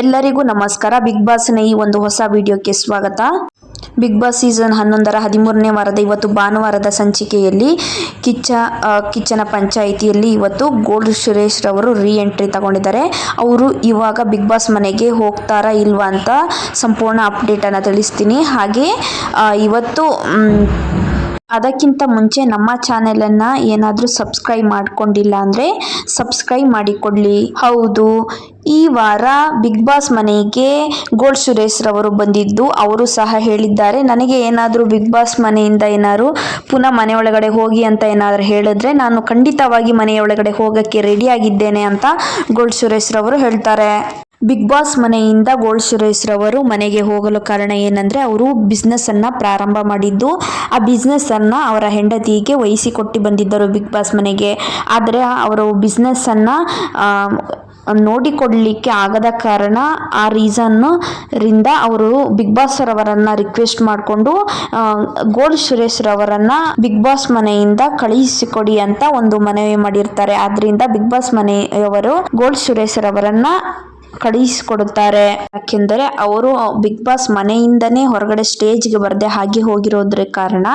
ಎಲ್ಲರಿಗೂ ನಮಸ್ಕಾರ. ಬಿಗ್ ಬಾಸ್ನ ಈ ಒಂದು ಹೊಸ ವಿಡಿಯೋಕ್ಕೆ ಸ್ವಾಗತ. ಬಿಗ್ ಬಾಸ್ ಸೀಸನ್ ಹನ್ನೊಂದರ ಹದಿಮೂರನೇ ವಾರದ ಇವತ್ತು ಭಾನುವಾರದ ಸಂಚಿಕೆಯಲ್ಲಿ ಕಿಚ್ಚ ಕಿಚ್ಚನ ಪಂಚಾಯಿತಿಯಲ್ಲಿ ಇವತ್ತು ಗೋಲ್ಡ್ ಸುರೇಶ್ ರವರು ರೀ ಎಂಟ್ರಿ ತಗೊಂಡಿದ್ದಾರೆ. ಅವರು ಇವಾಗ ಬಿಗ್ ಬಾಸ್ ಮನೆಗೆ ಹೋಗ್ತಾರಾ ಇಲ್ವಾ ಅಂತ ಸಂಪೂರ್ಣ ಅಪ್ಡೇಟನ್ನು ತಿಳಿಸ್ತೀನಿ. ಹಾಗೆ ಇವತ್ತು ಅದಕ್ಕಿಂತ ಮುಂಚೆ ನಮ್ಮ ಚಾನೆಲನ್ನು ಏನಾದರೂ ಸಬ್ಸ್ಕ್ರೈಬ್ ಮಾಡ್ಕೊಂಡಿಲ್ಲ ಅಂದರೆ ಸಬ್ಸ್ಕ್ರೈಬ್ ಮಾಡಿಕೊಳ್ಳಿ ಹೌದು ಈ ವಾರ ಬಿಗ್ ಬಾಸ್ ಮನೆಗೆ ಗೋಲ್ಡ್ ಸುರೇಶ್ ರವರು ಬಂದಿದ್ದು ಅವರು ಸಹ ಹೇಳಿದ್ದಾರೆ. ನನಗೆ ಏನಾದರೂ ಬಿಗ್ ಬಾಸ್ ಮನೆಯಿಂದ ಏನಾದ್ರು ಪುನಃ ಒಳಗಡೆ ಹೋಗಿ ಅಂತ ಏನಾದರೂ ಹೇಳಿದ್ರೆ ನಾನು ಖಂಡಿತವಾಗಿ ಮನೆಯ ಒಳಗಡೆ ಹೋಗೋಕ್ಕೆ ರೆಡಿಯಾಗಿದ್ದೇನೆ ಅಂತ ಗೋಲ್ಡ್ ಸುರೇಶ್ ರವರು ಹೇಳ್ತಾರೆ. ಬಿಗ್ ಬಾಸ್ ಮನೆಯಿಂದ ಗೋಲ್ಡ್ ಸುರೇಶ್ ರವರು ಮನೆಗೆ ಹೋಗಲು ಕಾರಣ ಏನಂದರೆ ಅವರು ಬಿಸ್ನೆಸ್ ಅನ್ನ ಪ್ರಾರಂಭ ಮಾಡಿದ್ದು. ಆ ಬಿಸ್ನೆಸ್ ಅನ್ನ ಅವರ ಹೆಂಡತಿಗೆ ವಹಿಸಿಕೊಟ್ಟು ಬಂದಿದ್ದರು ಬಿಗ್ ಬಾಸ್ ಮನೆಗೆ. ಆದರೆ ಅವರು ಬಿಸ್ನೆಸ್ ಅನ್ನ ಆ, ನೋಡಿಕೊಡ್ಲಿಕ್ಕೆ ಆಗದ ಕಾರಣ ಆ ರೀಸನ್ ರಿಂದ ಅವರು ಬಿಗ್ ಬಾಸ್ ರವರನ್ನ ರಿಕ್ವೆಸ್ಟ್ ಮಾಡಿಕೊಂಡು ಗೋಲ್ಡ್ ಸುರೇಶ್ ರವರನ್ನ ಬಿಗ್ ಬಾಸ್ ಮನೆಯಿಂದ ಕಳುಹಿಸಿಕೊಡಿ ಅಂತ ಒಂದು ಮನವಿ ಮಾಡಿರ್ತಾರೆ. ಆದ್ರಿಂದ ಬಿಗ್ ಬಾಸ್ ಮನೆಯವರು ಗೋಲ್ಡ್ ಸುರೇಶ್ ರವರನ್ನ ಕಳುಹಿಸಿಕೊಡುತ್ತಾರೆ ಯಾಕೆಂದರೆ ಅವರು ಬಿಗ್ ಬಾಸ್ ಮನೆಯಿಂದನೇ ಹೊರಗಡೆ ಸ್ಟೇಜ್ಗೆ ಬರದೆ ಹಾಗೆ ಹೋಗಿರೋದ್ರ ಕಾರಣ,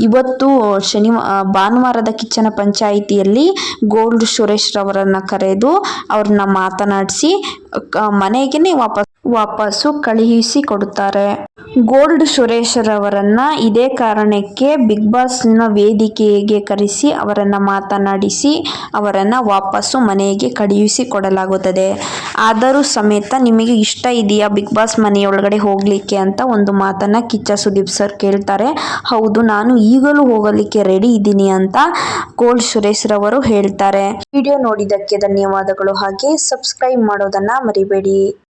ಇವತ್ತು ಶನಿ ಭಾನುವಾರದ ಕಿಚ್ಚನ ಪಂಚಾಯಿತಿಯಲ್ಲಿ ಗೋಲ್ಡ್ ಸುರೇಶ್ ರವರನ್ನ ಕರೆದು ಅವ್ರನ್ನ ಮಾತನಾಡಿಸಿ ಮನೆಗೆ ವಾಪಸ್, ವಾಪಸ್ಸು ಕಳುಹಿಸಿ ಕೊಡುತ್ತಾರೆ. ಗೋಲ್ಡ್ ಸುರೇಶ್ ರವರನ್ನ ಇದೇ ಕಾರಣಕ್ಕೆ ಬಿಗ್ ಬಾಸ್ನ ವೇದಿಕೆಗೆ ಕರೆಸಿ ಅವರನ್ನ ಮಾತನಾಡಿಸಿ ಅವರನ್ನ ವಾಪಸ್ಸು ಮನೆಗೆ ಕಳುಹಿಸಿ ಕೊಡಲಾಗುತ್ತದೆ. ಆದರೂ ಸಮೇತ ನಿಮಗೆ ಇಷ್ಟ ಇದೆಯಾ ಬಿಗ್ ಬಾಸ್ ಮನೆಯೊಳಗಡೆ ಹೋಗ್ಲಿಕ್ಕೆ ಅಂತ ಒಂದು ಮಾತನ್ನ ಕಿಚ್ಚ ಸುದೀಪ್ ಸರ್ ಕೇಳ್ತಾರೆ. ಹೌದು, ನಾನು ಈಗಲೂ ಹೋಗಲಿಕ್ಕೆ ರೆಡಿ ಇದ್ದೀನಿ ಅಂತ ಗೋಲ್ಡ್ ಸುರೇಶ್ ರವರು ಹೇಳ್ತಾರೆ. ವಿಡಿಯೋ ನೋಡಿದ್ದಕ್ಕೆ ಧನ್ಯವಾದಗಳು. ಹಾಗೆ ಸಬ್ಸ್ಕ್ರೈಬ್ ಮಾಡೋದನ್ನ ಮರಿಬೇಡಿ.